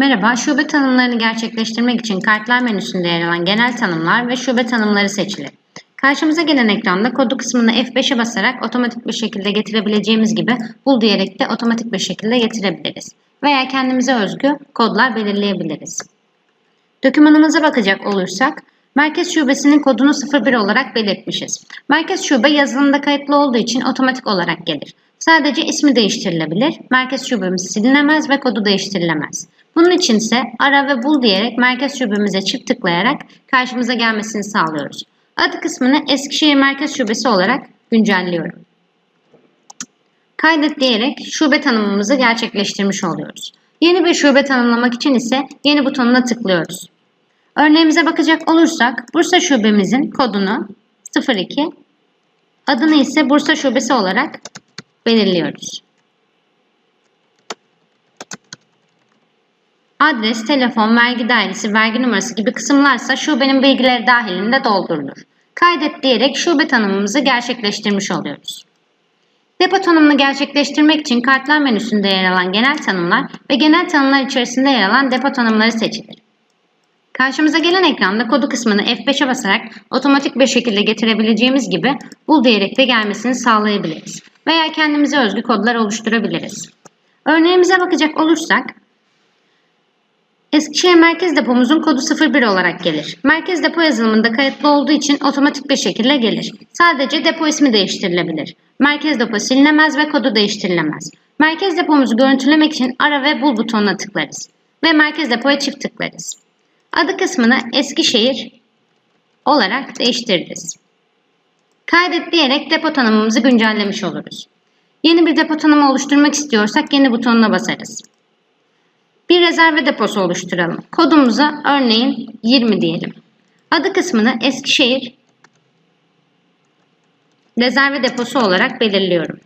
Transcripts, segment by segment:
Merhaba, şube tanımlarını gerçekleştirmek için kartlar menüsünde yer alan genel tanımlar ve şube tanımları seçilir. Karşımıza gelen ekranda kodu kısmını F5'e basarak otomatik bir şekilde getirebileceğimiz gibi bul diyerek de otomatik bir şekilde getirebiliriz. Veya kendimize özgü kodlar belirleyebiliriz. Dokümanımıza bakacak olursak, Merkez Şubesi'nin kodunu 01 olarak belirtmişiz. Merkez Şube yazılımda kayıtlı olduğu için otomatik olarak gelir. Sadece ismi değiştirilebilir, Merkez Şubemiz silinemez ve kodu değiştirilemez. Bunun için ise ara ve bul diyerek Merkez Şubemize çift tıklayarak karşımıza gelmesini sağlıyoruz. Adı kısmını Eskişehir Merkez Şubesi olarak güncelliyorum. Kaydet diyerek şube tanımımızı gerçekleştirmiş oluyoruz. Yeni bir şube tanımlamak için ise yeni butonuna tıklıyoruz. Örneğimize bakacak olursak Bursa şubemizin kodunu 02, adını ise Bursa şubesi olarak belirliyoruz. Adres, telefon, vergi dairesi, vergi numarası gibi kısımlarsa şubenin bilgileri dahilinde doldurulur. Kaydet diyerek şube tanımımızı gerçekleştirmiş oluyoruz. Depo tanımını gerçekleştirmek için kartlar menüsünde yer alan genel tanımlar ve genel tanımlar içerisinde yer alan depo tanımları seçilir. Karşımıza gelen ekranda kodu kısmını F5'e basarak otomatik bir şekilde getirebileceğimiz gibi bul diyerek de gelmesini sağlayabiliriz. Veya kendimize özgü kodlar oluşturabiliriz. Örneğimize bakacak olursak Eskişehir Merkez Depomuzun kodu 01 olarak gelir. Merkez depo yazılımında kayıtlı olduğu için otomatik bir şekilde gelir. Sadece depo ismi değiştirilebilir. Merkez depo silinemez ve kodu değiştirilemez. Merkez depomuzu görüntülemek için ara ve bul butonuna tıklarız. Ve merkez depoya çift tıklarız. Adı kısmını Eskişehir olarak değiştiririz. Kaydet diyerek depo tanımımızı güncellemiş oluruz. Yeni bir depo tanımı oluşturmak istiyorsak yeni butonuna basarız. Bir rezerve deposu oluşturalım. Kodumuza örneğin 20 diyelim. Adı kısmını Eskişehir rezerve deposu olarak belirliyorum.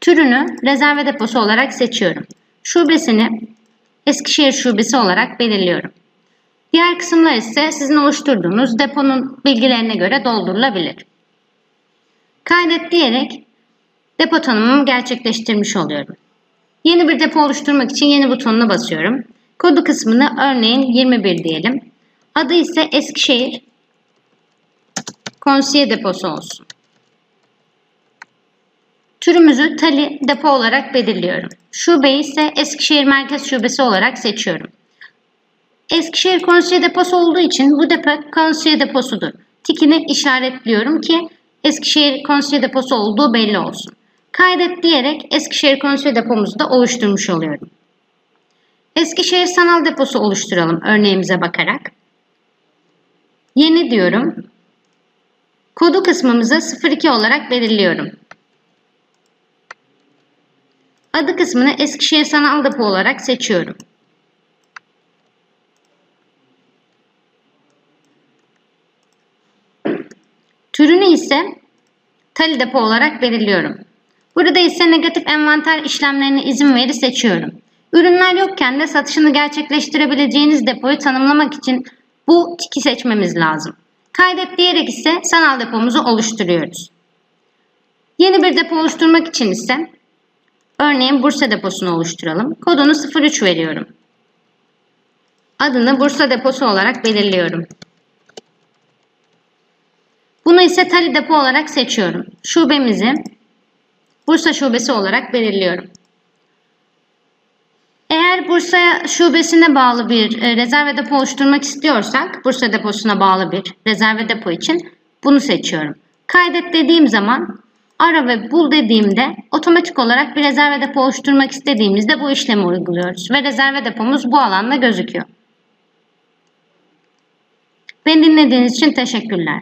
Türünü rezerve deposu olarak seçiyorum. Şubesini Eskişehir şubesi olarak belirliyorum. Diğer kısımlar ise sizin oluşturduğunuz deponun bilgilerine göre doldurulabilir. Kaydet diyerek depo tanımımı gerçekleştirmiş oluyorum. Yeni bir depo oluşturmak için yeni butonuna basıyorum. Kodu kısmını örneğin 21 diyelim. Adı ise Eskişehir Konsiye deposu olsun. Türümüzü tali depo olarak belirliyorum. Şubeyi ise Eskişehir Merkez Şubesi olarak seçiyorum. Eskişehir konsiye deposu olduğu için bu depo konsiye deposudur. Tikini işaretliyorum ki Eskişehir konsiye deposu olduğu belli olsun. Kaydet diyerek Eskişehir konsiye depomuzu da oluşturmuş oluyorum. Eskişehir sanal deposu oluşturalım örneğimize bakarak. Yeni diyorum. Kodu kısmımızı 02 olarak belirliyorum. Adı kısmını Eskişehir Sanal Depo olarak seçiyorum. Türünü ise tali depo olarak belirliyorum. Burada ise negatif envanter işlemlerine izin veri seçiyorum. Ürünler yokken de satışını gerçekleştirebileceğiniz depoyu tanımlamak için bu tiki seçmemiz lazım. Kaydet diyerek ise sanal depomuzu oluşturuyoruz. Yeni bir depo oluşturmak için ise örneğin Bursa deposunu oluşturalım. Kodunu 03 veriyorum. Adını Bursa deposu olarak belirliyorum. Bunu ise Tali depo olarak seçiyorum. Şubemizi Bursa şubesi olarak belirliyorum. Eğer Bursa şubesine bağlı bir e, rezerve depo oluşturmak istiyorsak, Bursa deposuna bağlı bir rezerve depo için bunu seçiyorum. Kaydet dediğim zaman ara ve bul dediğimde otomatik olarak bir rezerve depo oluşturmak istediğimizde bu işlemi uyguluyoruz ve rezerve depomuz bu alanda gözüküyor. Beni dinlediğiniz için teşekkürler.